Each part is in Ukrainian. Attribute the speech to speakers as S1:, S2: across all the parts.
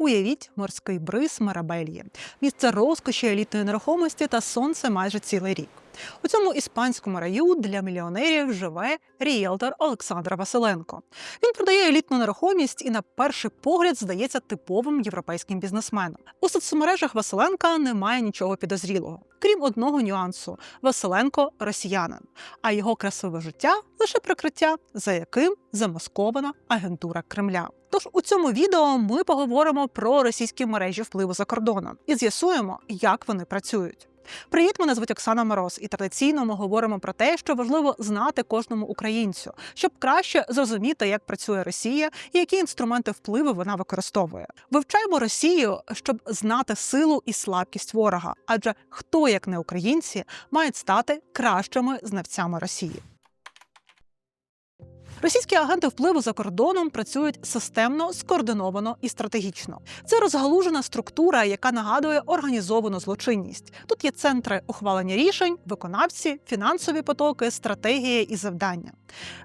S1: Уявіть морський бриз Марабельє. місце розкоші елітної нерухомості та сонце майже цілий рік. У цьому іспанському раю для мільйонерів живе ріелтор Олександр Василенко. Він продає елітну нерухомість і на перший погляд здається типовим європейським бізнесменом. У соцмережах Василенка немає нічого підозрілого, крім одного нюансу: Василенко росіянин, а його красиве життя лише прикриття, за яким замаскована агентура Кремля. Тож у цьому відео ми поговоримо про російські мережі впливу за кордоном і з'ясуємо, як вони працюють. Привіт, мене звуть Оксана Мороз, і традиційно ми говоримо про те, що важливо знати кожному українцю, щоб краще зрозуміти, як працює Росія і які інструменти впливу вона використовує. Вивчаємо Росію, щоб знати силу і слабкість ворога, адже хто, як не українці, мають стати кращими знавцями Росії. Російські агенти впливу за кордоном працюють системно, скоординовано і стратегічно. Це розгалужена структура, яка нагадує організовану злочинність. Тут є центри ухвалення рішень, виконавці, фінансові потоки, стратегія і завдання.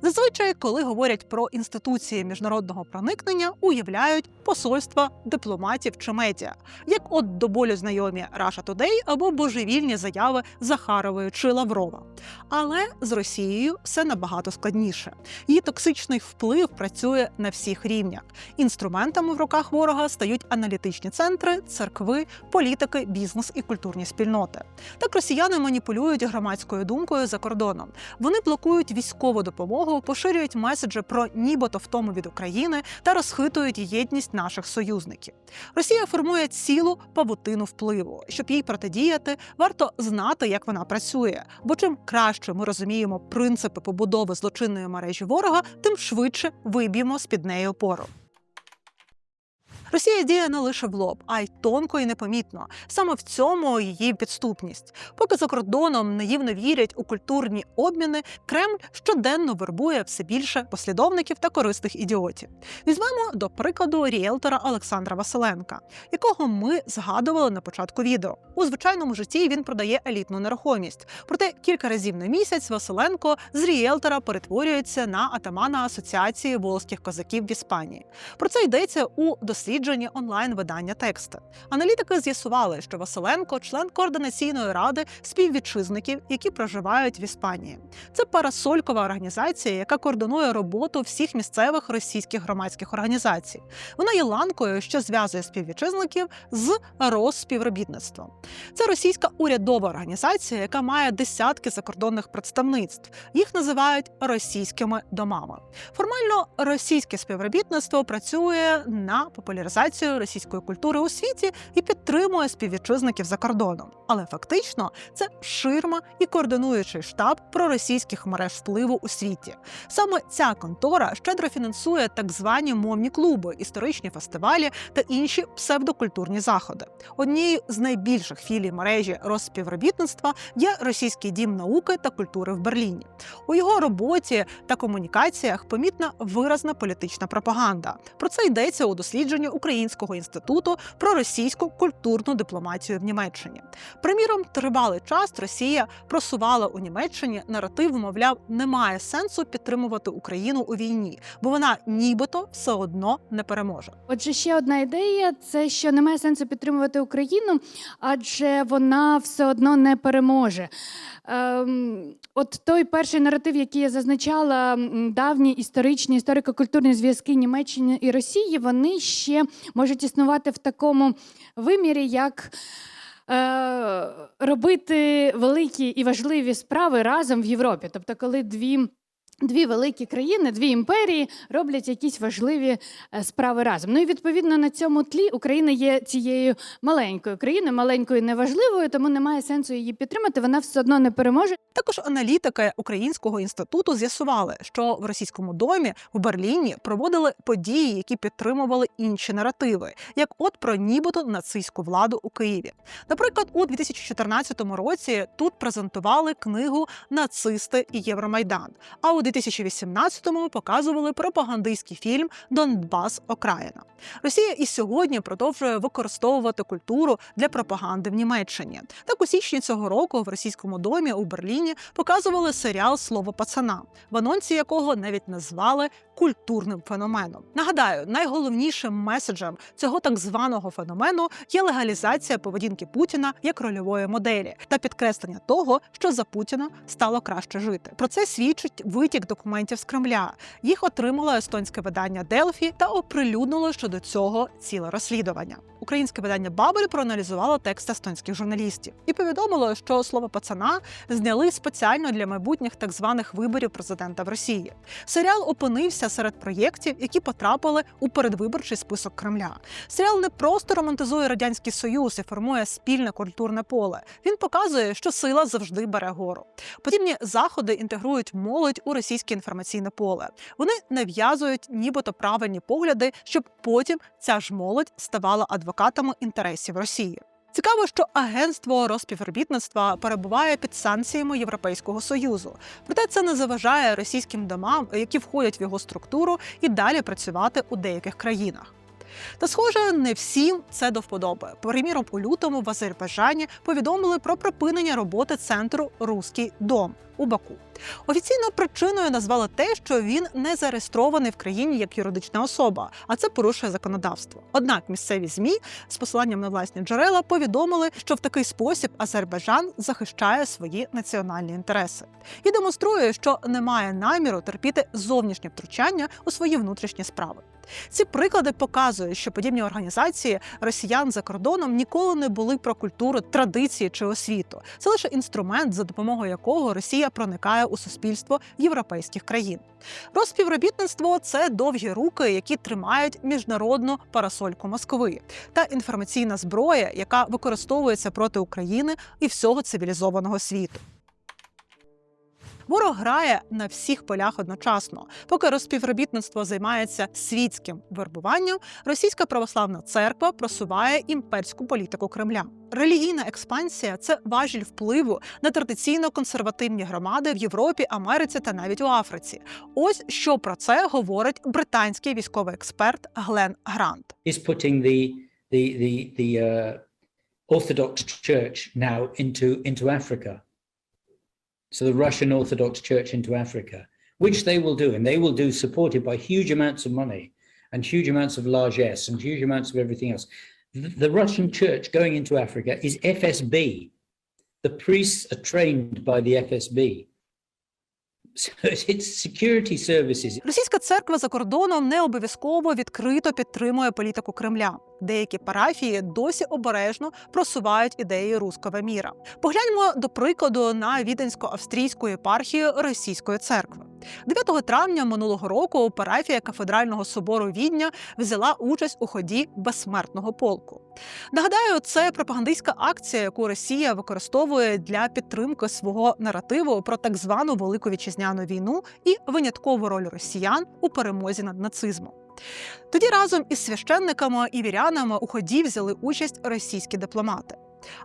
S1: Зазвичай, коли говорять про інституції міжнародного проникнення, уявляють посольства дипломатів чи медіа, як от до болю знайомі Russia Today або божевільні заяви Захарової чи Лаврова. Але з Росією все набагато складніше. Її токсичний вплив працює на всіх рівнях. Інструментами в руках ворога стають аналітичні центри, церкви, політики, бізнес і культурні спільноти. Так росіяни маніпулюють громадською думкою за кордоном. Вони блокують військову допомогу, поширюють меседжі про нібито втому від України та розхитують єдність наших союзників. Росія формує цілу павутину впливу. Щоб їй протидіяти, варто знати, як вона працює. Бо чим краще ми розуміємо принципи побудови злочинної мережі ворога, тим швидше виб'ємо з під неї опору. Росія діє не лише в лоб, а й тонко і непомітно. Саме в цьому її підступність. Поки за кордоном наївно вірять у культурні обміни, Кремль щоденно вербує все більше послідовників та корисних ідіотів. Візьмемо до прикладу ріелтора Олександра Василенка, якого ми згадували на початку відео. У звичайному житті він продає елітну нерухомість. Проте кілька разів на місяць Василенко з ріелтора перетворюється на атамана асоціації волзьких козаків в Іспанії. Про це йдеться у дослідженні онлайн-видання тексти. Аналітики з'ясували, що Василенко член координаційної ради співвітчизників, які проживають в Іспанії. Це парасолькова організація, яка координує роботу всіх місцевих російських громадських організацій. Вона є ланкою, що зв'язує співвітчизників з розспівробітництвом. Це російська урядова організація, яка має десятки закордонних представництв. Їх називають російськими домами. Формально російське співробітництво працює на популяризацію російської культури у світі і підтримує співвітчизників за кордоном. Але фактично це ширма і координуючий штаб проросійських мереж впливу у світі. Саме ця контора щедро фінансує так звані мовні клуби, історичні фестивалі та інші псевдокультурні заходи. Однією з найбільших філій мережі розспівробітництва є російський дім науки та культури в Берліні. У його роботі та комунікаціях помітна виразна політична пропаганда. Про це йдеться у дослідженні Українського інституту про російську культурну дипломатію в Німеччині. Приміром, тривалий час Росія просувала у Німеччині наратив, мовляв, немає сенсу підтримувати Україну у війні, бо вона нібито все одно не переможе.
S2: Отже, ще одна ідея це що немає сенсу підтримувати Україну, адже вона все одно не переможе. Ем, от той перший наратив, який я зазначала, давні історичні історико-культурні зв'язки Німеччини і Росії, вони ще можуть існувати в такому вимірі, як. Е, робити великі і важливі справи разом в Європі. Тобто, коли дві Дві великі країни, дві імперії роблять якісь важливі е, справи разом. Ну і відповідно на цьому тлі Україна є цією маленькою країною, маленькою неважливою, тому немає сенсу її підтримати. Вона все одно не переможе.
S1: Також аналітики Українського інституту з'ясували, що в російському домі в Берліні проводили події, які підтримували інші наративи, як от про нібито нацистську владу у Києві. Наприклад, у 2014 році тут презентували книгу Нацисти і Євромайдан. А у 2018-му показували пропагандистський фільм Донбас Окраїна. Росія і сьогодні продовжує використовувати культуру для пропаганди в Німеччині. Так у січні цього року в російському домі у Берліні показували серіал Слово пацана, в анонсі якого навіть назвали культурним феноменом. Нагадаю, найголовнішим меседжем цього так званого феномену є легалізація поведінки Путіна як рольової моделі та підкреслення того, що за Путіна стало краще жити. Про це свідчить витік документів з Кремля. Їх отримало естонське видання Делфі та оприлюднило щодо цього ціле розслідування. Українське видання Бабель проаналізувало текст естонських журналістів і повідомило, що слово пацана зняли спеціально для майбутніх так званих виборів президента в Росії. Серіал опинився серед проєктів, які потрапили у передвиборчий список Кремля. Серіал не просто романтизує радянський союз і формує спільне культурне поле. Він показує, що сила завжди бере гору. Подібні заходи інтегрують молодь у російське інформаційне поле. Вони нав'язують нібито правильні погляди, щоб потім ця ж молодь ставала адвокатами інтересів Росії. Цікаво, що агентство розпівробітництва перебуває під санкціями Європейського союзу. Проте це не заважає російським домам, які входять в його структуру, і далі працювати у деяких країнах. Та, схоже, не всім це до вподоби. Приміром, у лютому в Азербайджані повідомили про припинення роботи центру Руський дом у Баку. Офіційно причиною назвали те, що він не зареєстрований в країні як юридична особа, а це порушує законодавство. Однак місцеві змі з посиланням на власні джерела повідомили, що в такий спосіб Азербайджан захищає свої національні інтереси і демонструє, що не має наміру терпіти зовнішнє втручання у свої внутрішні справи. Ці приклади показують, що подібні організації росіян за кордоном ніколи не були про культуру, традиції чи освіту. Це лише інструмент, за допомогою якого Росія проникає у суспільство європейських країн. Розпівробітництво це довгі руки, які тримають міжнародну парасольку Москви, та інформаційна зброя, яка використовується проти України і всього цивілізованого світу. Ворог грає на всіх полях одночасно. Поки розпівробітництво займається світським вербуванням, російська православна церква просуває імперську політику Кремля. Релігійна експансія це важіль впливу на традиційно консервативні громади в Європі, Америці та навіть у Африці. Ось що про це говорить британський військовий експерт Глен Грант.
S3: is putting the the the the uh. So the Russian Orthodox Church into Africa, which they will do, and they will do supported by huge amounts of money and huge amounts of largesse and huge amounts of everything else. The, the Russian Church going into Africa is FSB. The priests are trained by the FSB.
S1: Російська церква за кордоном не обов'язково відкрито підтримує політику Кремля. Деякі парафії досі обережно просувають ідеї руского міра. Погляньмо до прикладу на віденсько-австрійську єпархію російської церкви. 9 травня минулого року парафія кафедрального собору Відня взяла участь у ході безсмертного полку. Нагадаю, це пропагандистська акція, яку Росія використовує для підтримки свого наративу про так звану велику вітчизняну війну і виняткову роль росіян у перемозі над нацизмом. Тоді разом із священниками і вірянами у ході взяли участь російські дипломати.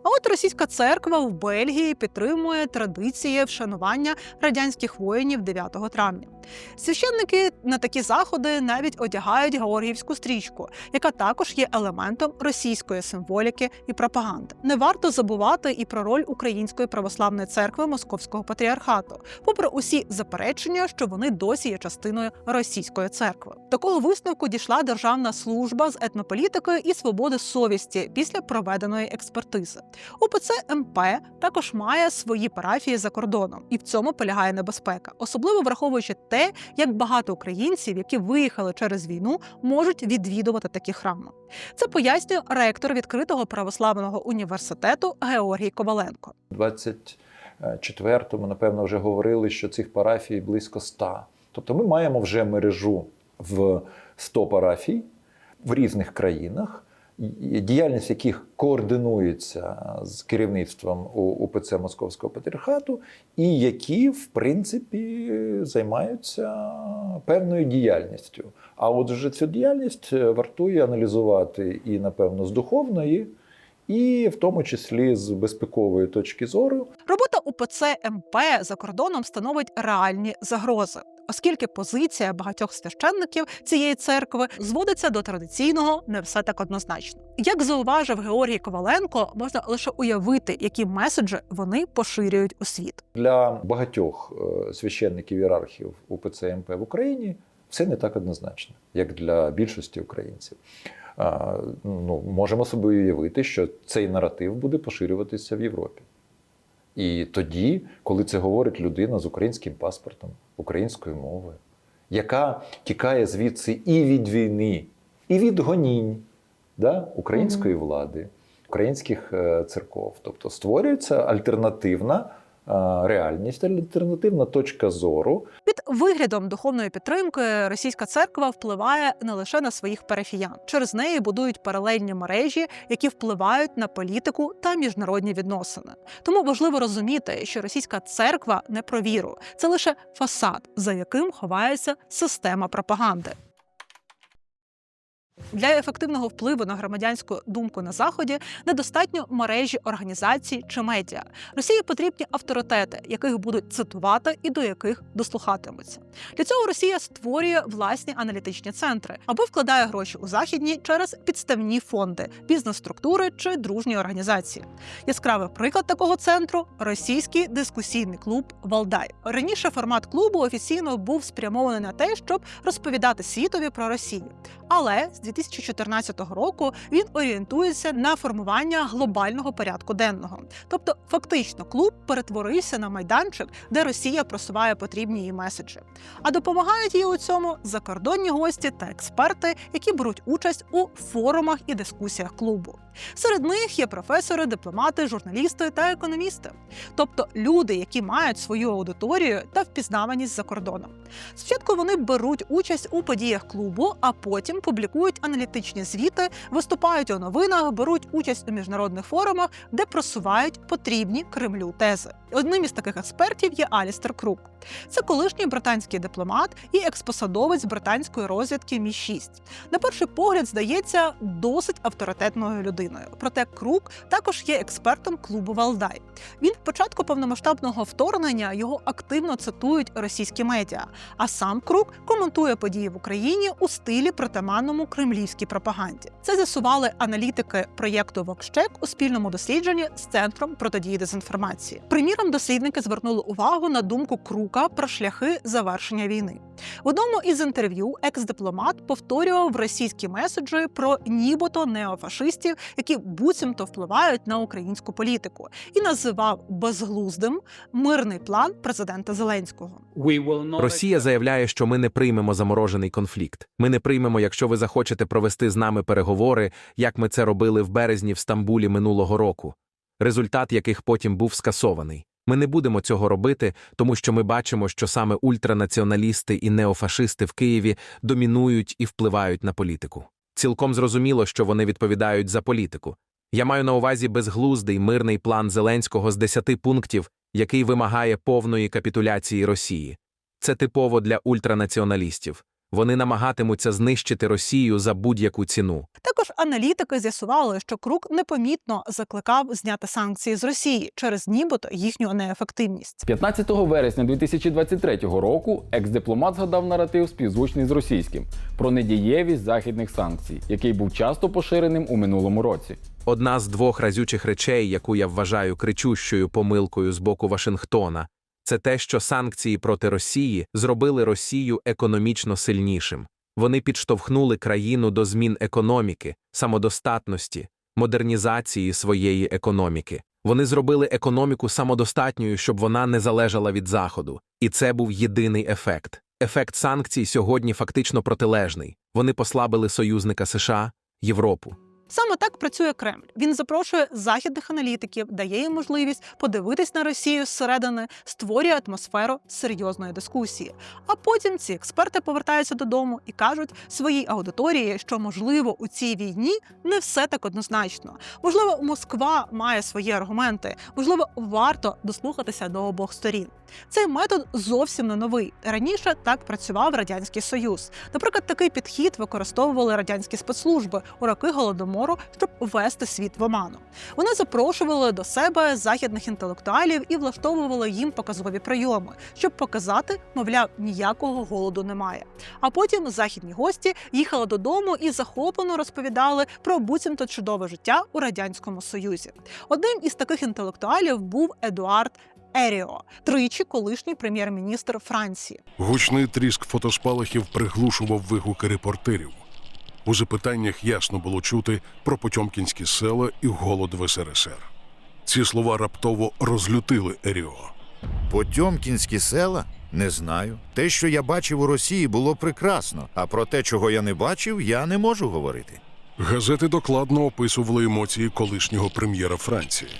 S1: А от російська церква в Бельгії підтримує традиції вшанування радянських воїнів 9 травня. Священники на такі заходи навіть одягають георгіївську стрічку, яка також є елементом російської символіки і пропаганди. Не варто забувати і про роль Української православної церкви Московського патріархату, попри усі заперечення, що вони досі є частиною російської церкви. Такого висновку дійшла Державна служба з етнополітики і свободи совісті після проведеної експертизи. УПЦ МП також має свої парафії за кордоном, і в цьому полягає небезпека, особливо враховуючи те, як багато українців, які виїхали через війну, можуть відвідувати такі храми. Це пояснює ректор відкритого православного університету Георгій Коваленко.
S4: 24-му, напевно, вже говорили, що цих парафій близько 100. Тобто ми маємо вже мережу в 100 парафій в різних країнах, діяльність яких координується з керівництвом УПЦ Московського патріархату, і які, в принципі, займаються певною діяльністю. А от вже цю діяльність е, вартує аналізувати і, напевно, з духовної, і в тому числі з безпекової точки зору.
S1: Робота УПЦ МП за кордоном становить реальні загрози. Оскільки позиція багатьох священників цієї церкви зводиться до традиційного не все так однозначно. Як зауважив Георгій Коваленко, можна лише уявити, які меседжі вони поширюють у світ.
S4: Для багатьох е, священників ієрархів УПЦ МП в Україні все не так однозначно, як для більшості українців. А, Ну, можемо собі уявити, що цей наратив буде поширюватися в Європі. І тоді, коли це говорить людина з українським паспортом, українською мови, яка тікає звідси і від війни, і від гонінь да, української влади, українських е, церков. Тобто створюється альтернативна реальність, альтернативна точка зору,
S1: Під виглядом духовної підтримки російська церква впливає не лише на своїх парафіян. Через неї будують паралельні мережі, які впливають на політику та міжнародні відносини. Тому важливо розуміти, що російська церква не про віру, це лише фасад, за яким ховається система пропаганди. Для ефективного впливу на громадянську думку на заході недостатньо мережі організацій чи медіа. Росії потрібні авторитети, яких будуть цитувати і до яких дослухатимуться. Для цього Росія створює власні аналітичні центри або вкладає гроші у західні через підставні фонди, бізнес-структури чи дружні організації. Яскравий приклад такого центру російський дискусійний клуб Валдай. Раніше формат клубу офіційно був спрямований на те, щоб розповідати світові про Росію. Але з 2014 року він орієнтується на формування глобального порядку денного. Тобто, фактично, клуб перетворився на майданчик, де Росія просуває потрібні їй меседжі. А допомагають їй у цьому закордонні гості та експерти, які беруть участь у форумах і дискусіях клубу. Серед них є професори, дипломати, журналісти та економісти, тобто люди, які мають свою аудиторію та впізнаваність за кордоном. Спочатку вони беруть участь у подіях клубу, а потім публікують аналітичні звіти, виступають у новинах, беруть участь у міжнародних форумах, де просувають потрібні Кремлю тези. Одним із таких експертів є Алістер Крук. Це колишній британський дипломат і експосадовець британської розвідки Мі 6 На перший погляд здається досить авторитетною людиною. Проте Крук також є експертом клубу Валдай. Він в початку повномасштабного вторгнення його активно цитують російські медіа. А сам Крук коментує події в Україні у стилі притаманному кремлівській пропаганді. Це з'ясували аналітики проєкту Вокщек у спільному дослідженні з центром протидії дезінформації. Приміром, дослідники звернули увагу на думку Крука про шляхи завершення війни. В одному із інтерв'ю екс-дипломат повторював російські меседжі про нібито неофашистів, які буцімто впливають на українську політику, і називав безглуздим мирний план президента Зеленського.
S5: Росія заявляє, що ми не приймемо заморожений конфлікт. Ми не приймемо, якщо ви захочете провести з нами переговори, як ми це робили в березні в Стамбулі минулого року, результат яких потім був скасований. Ми не будемо цього робити, тому що ми бачимо, що саме ультранаціоналісти і неофашисти в Києві домінують і впливають на політику. Цілком зрозуміло, що вони відповідають за політику. Я маю на увазі безглуздий мирний план Зеленського з 10 пунктів, який вимагає повної капітуляції Росії. Це типово для ультранаціоналістів. Вони намагатимуться знищити Росію за будь-яку ціну.
S1: Також аналітики з'ясували, що Крук непомітно закликав зняти санкції з Росії через нібито їхню неефективність.
S6: 15 вересня 2023 року екс-дипломат згадав наратив співзвучний з російським про недієвість західних санкцій, який був часто поширеним у минулому році.
S5: Одна з двох разючих речей, яку я вважаю кричущою помилкою з боку Вашингтона, це те, що санкції проти Росії зробили Росію економічно сильнішим. Вони підштовхнули країну до змін економіки, самодостатності, модернізації своєї економіки. Вони зробили економіку самодостатньою, щоб вона не залежала від Заходу. І це був єдиний ефект. Ефект санкцій сьогодні фактично протилежний. Вони послабили союзника США, Європу.
S1: Саме так працює Кремль. Він запрошує західних аналітиків, дає їм можливість подивитись на Росію зсередини, створює атмосферу серйозної дискусії. А потім ці експерти повертаються додому і кажуть своїй аудиторії, що можливо у цій війні не все так однозначно. Можливо, Москва має свої аргументи, можливо, варто дослухатися до обох сторін. Цей метод зовсім не новий. Раніше так працював радянський союз. Наприклад, такий підхід використовували радянські спецслужби у роки голодомору Голодомору, щоб ввести світ в оману. Вони запрошували до себе західних інтелектуалів і влаштовували їм показові прийоми, щоб показати, мовляв, ніякого голоду немає. А потім західні гості їхали додому і захоплено розповідали про буцімто чудове життя у радянському союзі. Одним із таких інтелектуалів був Едуард Еріо, тричі колишній прем'єр-міністр Франції.
S7: Гучний тріск фотоспалахів приглушував вигуки репортерів. У запитаннях ясно було чути про потьомкінські села і голод в СРСР. Ці слова раптово розлютили Еріо.
S8: Потьомкінські села? Не знаю. Те, що я бачив у Росії, було прекрасно. А про те, чого я не бачив, я не можу говорити.
S7: Газети докладно описували емоції колишнього прем'єра Франції.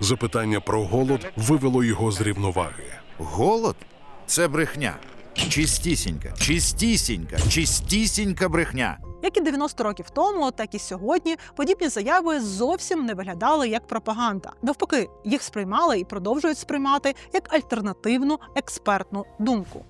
S7: Запитання про голод вивело його з рівноваги.
S8: Голод це брехня. Чистісінька, чистісінька, чистісінька брехня.
S1: Як і 90 років тому, так і сьогодні подібні заяви зовсім не виглядали як пропаганда. Навпаки, їх сприймали і продовжують сприймати як альтернативну експертну думку.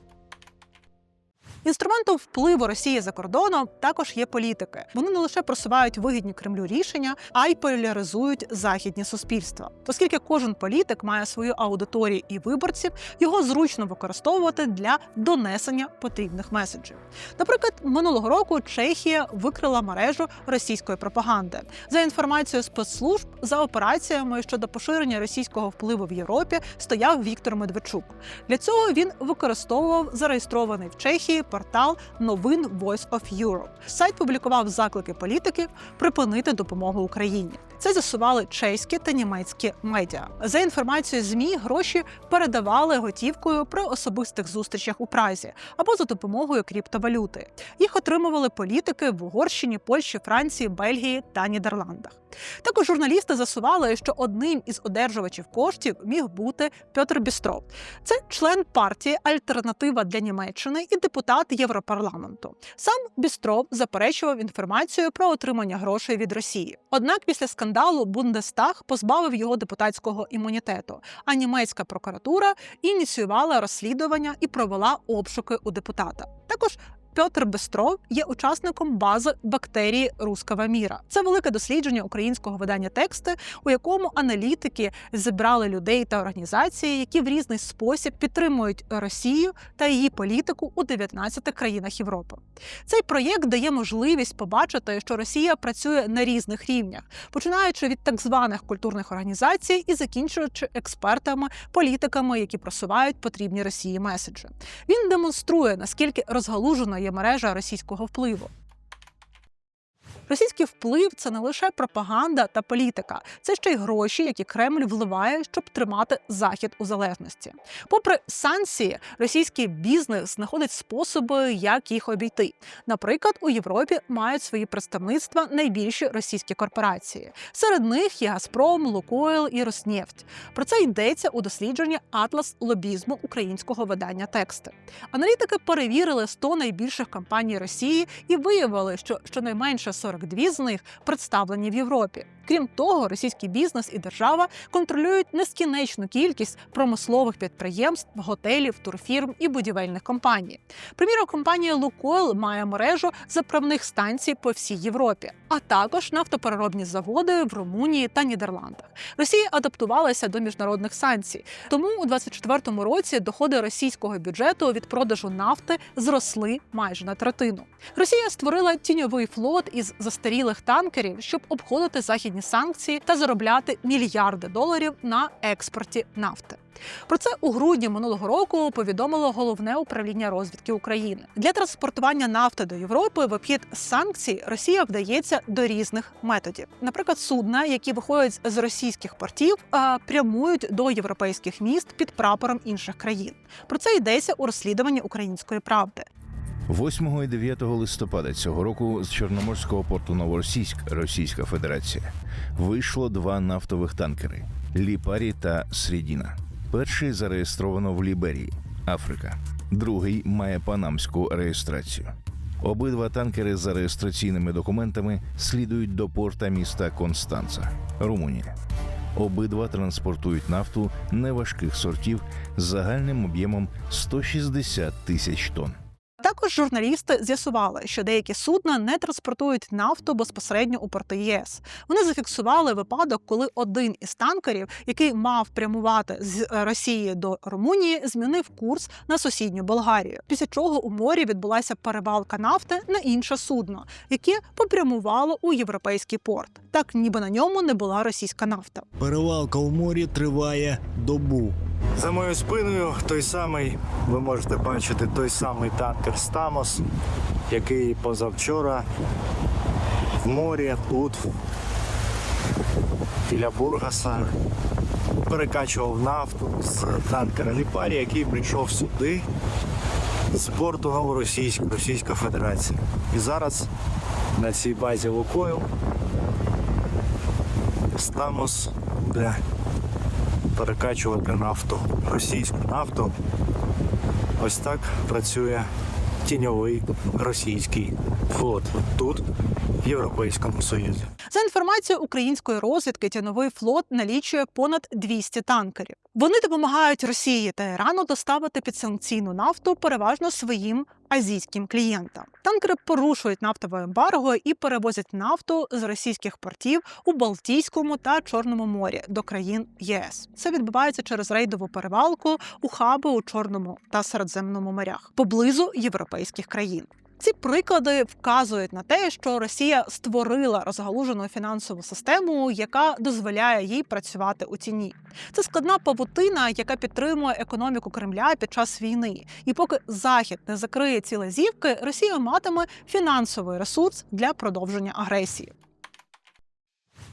S1: Інструментом впливу Росії за кордоном також є політики. Вони не лише просувають вигідні Кремлю рішення, а й поляризують західні суспільства. Оскільки кожен політик має свою аудиторію і виборців, його зручно використовувати для донесення потрібних меседжів. Наприклад, минулого року Чехія викрила мережу російської пропаганди. За інформацією спецслужб, за операціями щодо поширення російського впливу в Європі стояв Віктор Медведчук. Для цього він використовував зареєстрований в Чехії портал новин Voice of Europe. Сайт публікував заклики політиків припинити допомогу Україні. Це з'ясували чеські та німецькі медіа. За інформацією змі гроші передавали готівкою при особистих зустрічах у Празі або за допомогою криптовалюти. Їх отримували політики в Угорщині, Польщі, Франції, Бельгії та Нідерландах. Також журналісти засували, що одним із одержувачів коштів міг бути Петр Бістров. Це член партії Альтернатива для Німеччини і депутат Європарламенту. Сам Бістров заперечував інформацію про отримання грошей від Росії. Однак після скандалу Бундестаг позбавив його депутатського імунітету, а німецька прокуратура ініціювала розслідування і провела обшуки у депутата. Також Петр Бестров є учасником бази бактерії руского міра. Це велике дослідження українського видання тексти, у якому аналітики зібрали людей та організації, які в різний спосіб підтримують Росію та її політику у 19 країнах Європи. Цей проєкт дає можливість побачити, що Росія працює на різних рівнях, починаючи від так званих культурних організацій і закінчуючи експертами, політиками, які просувають потрібні Росії меседжі. Він демонструє наскільки розгалужена є мережа російського впливу. Російський вплив це не лише пропаганда та політика, це ще й гроші, які Кремль вливає, щоб тримати захід у залежності. Попри санкції, російський бізнес знаходить способи, як їх обійти. Наприклад, у Європі мають свої представництва найбільші російські корпорації. Серед них є Газпром, Лукойл і Роснефть. Про це йдеться у дослідженні Атлас лобізму українського видання тексти. Аналітики перевірили 100 найбільших компаній Росії і виявили, що щонайменше 42 з них представлені в Європі. Крім того, російський бізнес і держава контролюють нескінченну кількість промислових підприємств, готелів, турфірм і будівельних компаній. Приміром, компанія Лукойл має мережу заправних станцій по всій Європі, а також нафтопереробні заводи в Румунії та Нідерландах. Росія адаптувалася до міжнародних санкцій, тому у 2024 році доходи російського бюджету від продажу нафти зросли майже на третину. Росія створила тіньовий флот із застарілих танкерів, щоб обходити західні санкції та заробляти мільярди доларів на експорті нафти. Про це у грудні минулого року повідомило головне управління розвідки України. Для транспортування нафти до Європи в обхід санкцій Росія вдається до різних методів. Наприклад, судна, які виходять з російських портів, прямують до європейських міст під прапором інших країн. Про це йдеться у розслідуванні української правди.
S9: 8 і 9 листопада цього року з Чорноморського порту Новоросійськ, Російська Федерація, вийшло два нафтових танкери Ліпарі та Срідіна. Перший зареєстровано в Ліберії, Африка. Другий має панамську реєстрацію. Обидва танкери за реєстраційними документами слідують до порта міста Констанца, Румунія. Обидва транспортують нафту неважких сортів з загальним об'ємом 160 тисяч тонн.
S1: Журналісти з'ясували, що деякі судна не транспортують нафту безпосередньо у порти ЄС. Вони зафіксували випадок, коли один із танкерів, який мав прямувати з е, Росії до Румунії, змінив курс на сусідню Болгарію. Після чого у морі відбулася перевалка нафти на інше судно, яке попрямувало у європейський порт. Так ніби на ньому не була російська нафта.
S10: Перевалка у морі триває добу.
S11: За моєю спиною той самий, ви можете бачити той самий танкер Стамос, який позавчора в морі тут біля Бургаса перекачував нафту з танкера Ліпарі, який прийшов сюди з порту Новоросійськ, Російська Федерація. І зараз на цій базі Лукою Стамос буде перекачувати нафту, російську нафту. Ось так працює тіньовий російський флот тут, в Європейському Союзі.
S1: За інформацією української розвідки, тіновий флот налічує понад 200 танкерів. Вони допомагають Росії та Ірану доставити підсанкційну нафту переважно своїм азійським клієнтам. Танкери порушують нафтове ембарго і перевозять нафту з російських портів у Балтійському та Чорному морі до країн ЄС. Це відбувається через рейдову перевалку у хаби у Чорному та Середземному морях поблизу європейських країн. Ці приклади вказують на те, що Росія створила розгалужену фінансову систему, яка дозволяє їй працювати у тіні. Це складна павутина, яка підтримує економіку Кремля під час війни. І поки Захід не закриє ці лазівки, Росія матиме фінансовий ресурс для продовження агресії.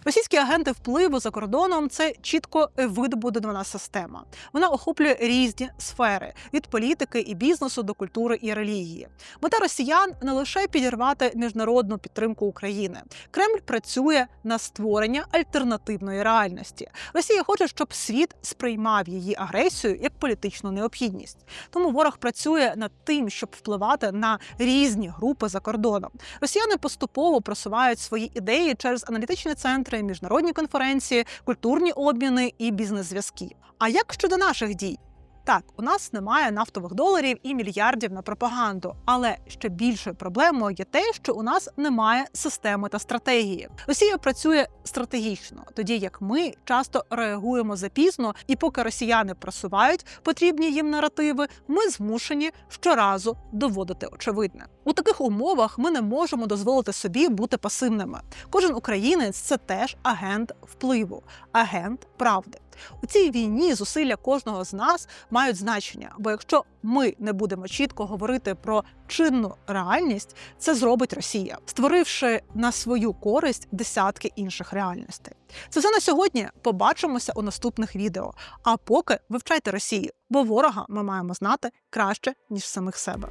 S1: Російські агенти впливу за кордоном це чітко видобудована система. Вона охоплює різні сфери від політики і бізнесу до культури і релігії. Мета росіян не лише підірвати міжнародну підтримку України. Кремль працює на створення альтернативної реальності. Росія хоче, щоб світ сприймав її агресію як політичну необхідність. Тому ворог працює над тим, щоб впливати на різні групи за кордоном. Росіяни поступово просувають свої ідеї через аналітичні центри, міжнародні конференції, культурні обміни і бізнес-зв'язки. А як щодо наших дій? Так, у нас немає нафтових доларів і мільярдів на пропаганду, але ще більшою проблемою є те, що у нас немає системи та стратегії. Росія працює стратегічно, тоді як ми часто реагуємо запізно, і поки росіяни просувають потрібні їм наративи, ми змушені щоразу доводити очевидне. У таких умовах ми не можемо дозволити собі бути пасивними. Кожен українець це теж агент впливу, агент правди. У цій війні зусилля кожного з нас мають значення, бо якщо ми не будемо чітко говорити про чинну реальність, це зробить Росія, створивши на свою користь десятки інших реальностей. Це все на сьогодні. Побачимося у наступних відео. А поки вивчайте Росію, бо ворога ми маємо знати краще ніж самих себе.